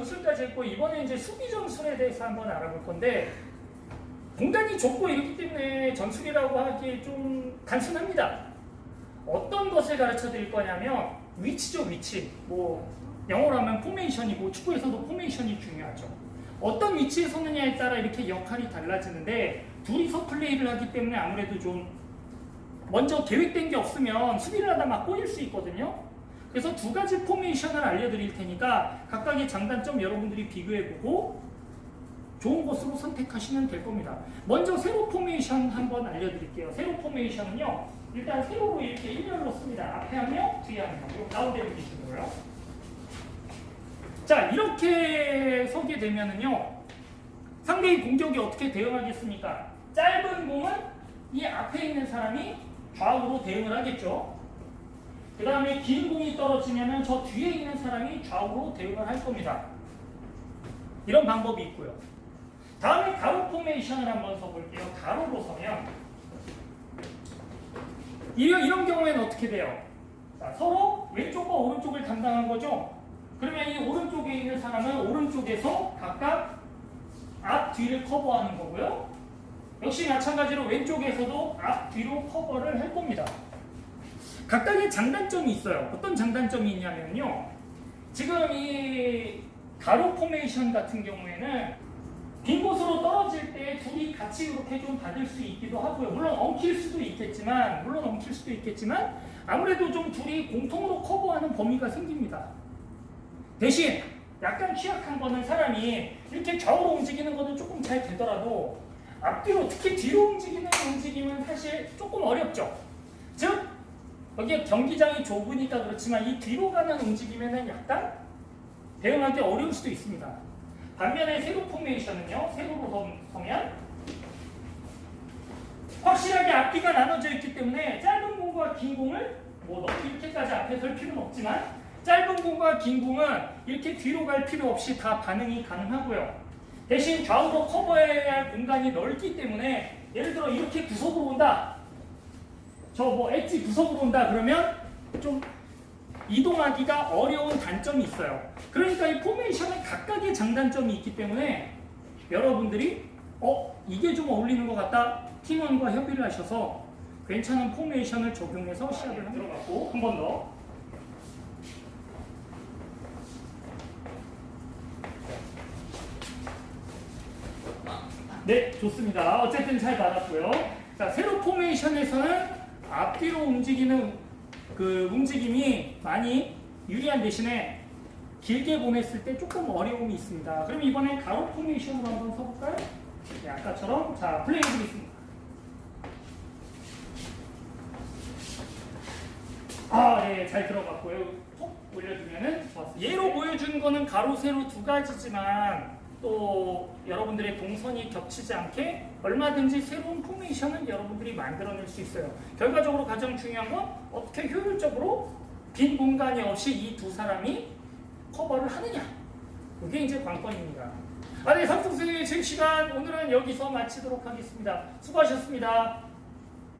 여기까지 했고 이번에 이제 수비 전술에 대해서 한번 알아볼 건데 공간이 좁고 이렇기 때문에 전술이라고 하기 좀 단순합니다. 어떤 것을 가르쳐 드릴 거냐면 위치죠 위치. 뭐 영어로 하면 포메이션이고 축구에서도 포메이션이 중요하죠. 어떤 위치에 서느냐에 따라 이렇게 역할이 달라지는데 둘이서 플레이를 하기 때문에 아무래도 좀 먼저 계획된 게 없으면 수비를 하다 막 꼬일 수 있거든요. 그래서 두 가지 포메이션을 알려드릴 테니까 각각의 장단점 여러분들이 비교해보고 좋은 것으로 선택하시면 될 겁니다. 먼저 세로 포메이션 한번 알려드릴게요. 세로 포메이션은요. 일단 세로로 이렇게 일렬로 씁니다. 앞에 한 명, 뒤에 한 명. 가운데로 계시고요. 자, 이렇게 서게 되면은요. 상대의 공격이 어떻게 대응하겠습니까? 짧은 공은 이 앞에 있는 사람이 좌우로 대응을 하겠죠. 그 다음에 긴 공이 떨어지면은 저 뒤에 있는 사람이 좌우로 대응을 할 겁니다. 이런 방법이 있고요. 다음에 가로 포메이션을 한번 써볼게요. 가로로 서면 이런, 이런 경우에는 어떻게 돼요? 자, 서로 왼쪽과 오른쪽을 담당한 거죠. 그러면 이 오른쪽에 있는 사람은 오른쪽에서 각각 앞 뒤를 커버하는 거고요. 역시 마찬가지로 왼쪽에서도 앞 뒤로 커버를 할 겁니다. 각각의 장단점이 있어요. 어떤 장단점이 있냐면요. 지금 이 가로 포메이션 같은 경우에는 빈 곳으로 떨어질 때 둘이 같이 이렇게 좀 받을 수 있기도 하고요. 물론 엉킬 수도 있겠지만, 물론 엉킬 수도 있겠지만, 아무래도 좀 둘이 공통으로 커버하는 범위가 생깁니다. 대신 약간 취약한 거는 사람이 이렇게 좌우로 움직이는 거는 조금 잘 되더라도 앞뒤로 특히 뒤로 움직이는 움직임은 사실 조금 어렵죠. 즉 여기 경기장이 좁으니까 그렇지만 이 뒤로 가는 움직임에는 약간 대응하기 어려울 수도 있습니다. 반면에 세로 포메이션은요, 세로로 서- 서면 확실하게 앞뒤가 나눠져 있기 때문에 짧은 공과 긴 공을 뭐 이렇게까지 앞에 설 필요는 없지만 짧은 공과 긴 공은 이렇게 뒤로 갈 필요 없이 다 반응이 가능하고요. 대신 좌우로 커버해야 할 공간이 넓기 때문에 예를 들어 이렇게 구석으로 온다. 저 뭐 엣지 구석으로 온다 그러면 좀 이동하기가 어려운 단점이 있어요. 그러니까 이 포메이션은 각각의 장단점이 있기 때문에 여러분들이 어 이게 좀 어울리는 것 같다 팀원과 협의를 하셔서 괜찮은 포메이션을 적용해서 시합을 하는 들어갔고 한 번 더. 네, 좋습니다. 어쨌든 잘 받았고요. 자, 세로 포메이션에서는 앞뒤로 움직이는 그 움직임이 많이 유리한 대신에 길게 보냈을 때 조금 어려움이 있습니다. 그럼 이번엔 가로 포메이션으로 한번 서볼까요? 네, 아까처럼 자 플레이 해보겠습니다. 아, 네, 잘 들어갔고요. 톡 올려주면은 좋았습니다. 예로 보여준 거는 가로, 세로 두 가지지만 또 여러분들의 동선이 겹치지 않게 얼마든지 새로운 포메이션을 여러분들이 만들어낼 수 있어요. 결과적으로 가장 중요한 건 어떻게 효율적으로 빈 공간이 없이 이 두 사람이 커버를 하느냐. 그게 이제 관건입니다. 아, 네, 삼성생의 제 시간 오늘은 여기서 마치도록 하겠습니다. 수고하셨습니다.